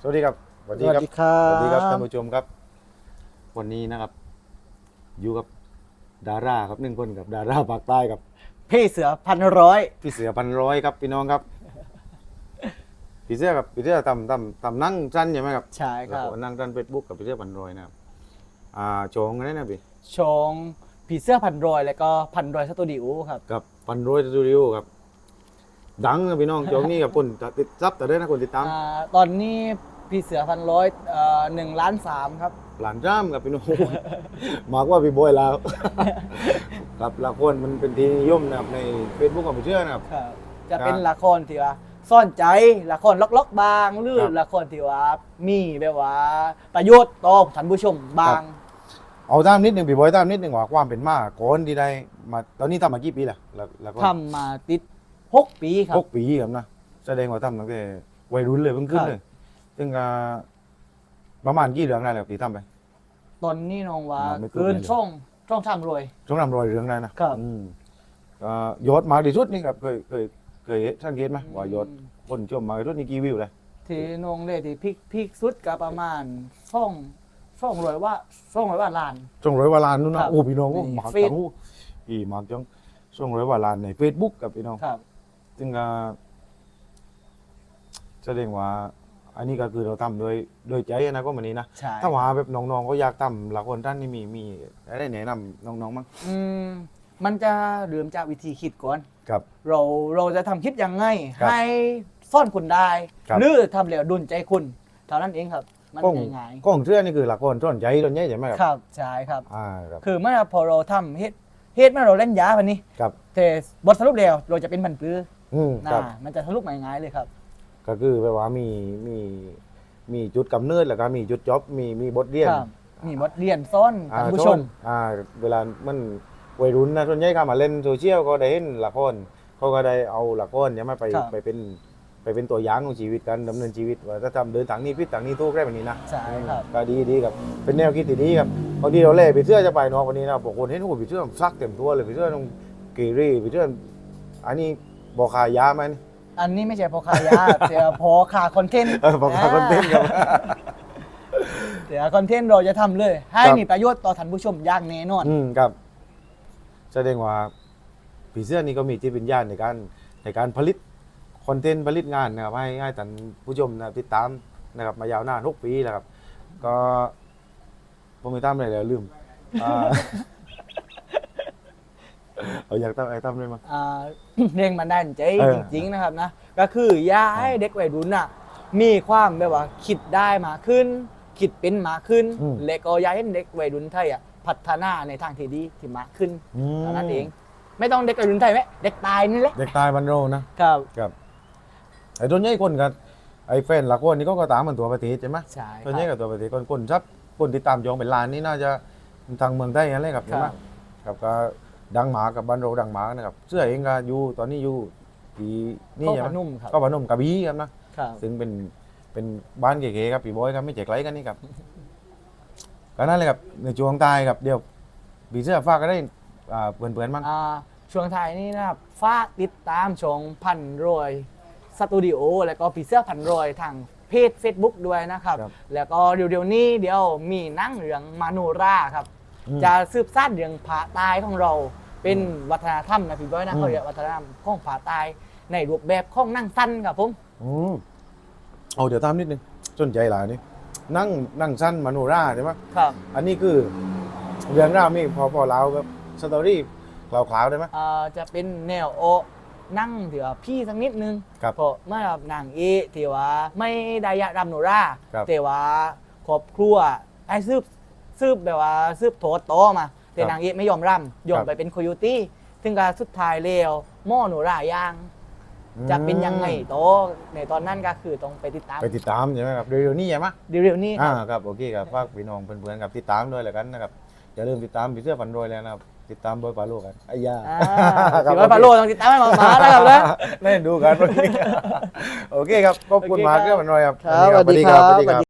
สวัสดีครับสวัสสดีวัสครับดีครับสวัสดีครับท่านผู้ชมครับ วันนี้นะครับอยู่กับดาราครับหนึ่งคนกับดาราภาคใต้กับพี่เสือพันร้อยพี่เสือพันร้อยครับพี่น้องครับพี่เสือกับพี่เสือทำทำทำนั่งสั้นใช่ไหมครับใช่คแล้วรับก็นั่งสั้นเฟซบุ๊กกับพี่เสือพันร้อยนะครับอ่าโจงอะไรนะพี่ชงผีเสื้อพันร้อยแล้วก็พันร้อยสตูดิโอครับกับพันร้อยสตูดิโอครับ ดังนะพี่น้องโจงนี่กับคนติดซับแต่ได้นะคนติดตามอ่าตอนนี้พี่เสือพันร้อยเอ่อหนึ่งล้านสามครับ หลานจ้ามกับพี่น้อง มากกว่าพี่บอยแล้ว ครับละครมันเป็นที่นิยมนะครับในเฟซบุ๊กของพี่เชื่อนะครับ ครับจะครับเป็นละครที่ว่าซ่อนใจละครล็อกๆบางหรือครับละครที่ว่ามีแบบว่า ประโยชน์ต่อท่านผู้ชมบางเอาตามนิดหนึ่งพี่บอยตามนิดหนึ่งว่าความเป็นมาก่อนที่ได้มาตอนนี้ทำมากี่ปีละละละครทำมาติด หกปีครับ หกปีครับนะแสดงว่าทำตั้งแต่วัยรุ่นเลยเพิ่งขึ้นครับเลยซึ่งอ่าประมาณกี่เรื่องได้แล้วพี่ทำไป ตอนนี้น้องว่ามาไม่เกินเกินเลย ช่องช่องทำรวย ช่วงนำรอยเรื่องได้นะครับ อืมอ่ายอดมากที่สุดนี่ครับเคยเคยเคยสังเกตไหมว่ายอดคนชมมากที่สุดนี่กี่วิวเลยที่นงเลยที่พิกพิกสุดก็ประมาณช่องช่องรวยว่าช่องรวยว่าล้าน ช่วงร้อยวาลานนู่นครันะบโอ้พี่น้องก็นี่หมากเฟซจังหูพี่หมากจังช่วงร้อยวาลานในเฟซบุ๊กกับพี่น้อง ครับ ซึ่งก็แสดงว่า อันนี้ก็คือเราทำโดยโดยใจนะก็มันนี้นะ ใช่ถ้าว่าแบบน้องๆก็อยากทำละครท่านนี่มีมีอะไรแนะนำน้องๆมั้งอืมมันจะเริ่มจากวิธีคิดก่อน ครับ เราเราจะทำคิดยังไง ครับให้ซ่อนคุณได้ ครับ หรือทำแล้วดุลใจคุณเท่านั้นเองครับ มันกล้องง่ายกล้องเชื่อนี่คือละครต้นใจต้นใหญ่ใช่ไหมคๆครับรับใช่ครับ อ่าครับคือเมื่อพอเราทำเฮ็ดเฮ็ดเมื่อเราเล่นยาพันนี้ ครับ แต่บทสรุปแล้วเราจะเป็นบันปื้อ อืมนะครับมันจะสรุปง่ายๆเลยครับ ก็คือแปลว่ามีมีมีจุดกำเนิดแล้วก็มีจุดจบมีมีบทเรียนครับมีบทเรียนซ่อนอ่าท่านผู้ชชมมอ่าเวลามันวัยรุ่นนะส่วนใหญ่ก็มาเล่นโซเชียลก็ได้เห็นละครเขาก็ได้เอาละครเนี่ยมาไปครับ ไปเป็นไปเป็นตัวอย่างของชีวิตการดำเนินชีวิตว่าถ้าทำเดินทางนี้พิษทางนี้ทุกข์ได้แบบนี้นะ ใช่ครับก็ดีดีครับ เป็นแนวคิดที่ดีครับบางทีเราเล่ไปเสื้อจะไปเนอกวันนี้นะบอกคนเห็นโอ้โหไปเสื้อซักเต็มตัวเลยไปเสื้อต้องเกเรไปเสื้ออันนี้ บอกขายยาไหมนี่ อันนี้ไม่ใช่พอขายยา แต่พอขาคอนเทนต์เออบอกขายคอนเทนต์ครับ แต่คอนเทนต์เราจะทำเลย ให้ครับมีประโยชน์ต่อท่านผู้ชมอย่างแน่นอน อืมครับแสดงว่าผีเสื้อนี่ก็มีจิตวิญญาณในการในการผลิตคอนเทนต์ผลิตงานนะครับให้ให้ท่านผู้ชมนะติดตามนะครับมายาวนานหกปีแล้วครับ ก็ผมไม่ตามอะไรแล้วลืมอ่า เอาอยากทำอะไรทำเลยมั้งอ่า เร่งบันดาลใจเออ จริงๆนะครับนะ ก็คืออย่าให้เด็กวัยรุ่นน่ะ มีความแบบว่าคิดได้มากขึ้น คิดเป็นมากขึ้นอืมและก็อย่าให้เด็กวัยรุ่นไทยอะพัฒนาในทางที่ดีที่มากขึ้นอืมเท่านั้นเอง ไม่ต้องเด็กวัยรุ่นไทยไหมเด็กตายนี่แหละเด็กตายบันโรนะ ครับครับไอ้ตัวใหญ่คนกับไอ้แฟนหลักคนนี่ก็ก็ตามมันตัวประเทศใช่ไหมใช่คตัวใหญ่รับกับตัวประเทศคนคนชับคนติดตามจองเป็นล้านนี่น่าจะทางเมืองไทยอะไรครับคใช่ไหมรับ ครับก็ ดังหมากับบ้านเราดังหมานะครับเสื้อเองก็อยู่ตอนนี้อยู่ที่นี่เข้าใช่ไหพมนุ่มครับก็พนมกระบี่ครับนะครับซึ่งเป็นเป็นบ้านเก๋ๆครับพี่บอยครับไม่เจ๊ไกลกันนี่ครับก็นั่นเลยครับในช่วงใต้ครับเดี๋ยวพี่เสื้อฟ้ากก็ได้อ่าเปื่อนๆมั้งอ่าช่วงท้ายนี้นะครับฝากติดตามชมพันรอยสตูดิโอแล้วก็ผีเสื้อพันรอยทางเพจ Facebook ด้วยนะครับครับ แล้วก็เดี๋ยวๆนี้เดี๋ยวมีหนั่งเรื่องมาโนราครับอืม จะสืบสานเรื่องผาตายของเรา เป็นวัฒนธรรมนะพี่บอยนะอืมเขาเรียกวัฒนธรรมของผาตายในรูปแบบของนั่งสั้นครับผมอืมเอาเดี๋ยวตามนิดนึงสนใจหลายนี่นั่งนั่งสั้นมโนราใช่ไหมครับ อันนี้คือเรื่องราวมีพอพอเล่าแบบสตอรี่คร่าวๆได้ไหมอ่าจะเป็นแนวโอนั่งเดี๋ยวพี่สักนิดนึงครับเพราะเมื่อนางเอที่ว่าไม่ได้ยะรำโนราครับแต่ว่าครอบครัวไอ้ซืบ ซืบแบบว่าซืบโถโตมา แต่ครับนางเอไม่ยอมรำยอคมรับไปเป็นโคโยตี้ถึงการสุดท้ายแล้วหม้อโนราย่าง จะเป็นยังไงโตในตอนนั้นก็คือต้องไปติดตาม ไปติดตามใช่ไหมครับเร็วๆนี้ใช่ไหมเร็วๆนี้คอ่ารับครับโอเคครับฝากพี่น้องเพื่อนๆครับติดตามด้วยแล้วกันนะครับอย่าลืมติดตามพี่เสื้อฝันรวยแล้วนะครับติดตามบอยปาโลกันไอ้ยาอ่าครับถือว่าพาโลต้องติดตามให้หมามาแล้วครับนะเล่นดูกันวันนี้โอเคครับขอบคุณโอเคมากครับเรื่องฝันรวยครับครับสวัสดีครับสวัสดีครับ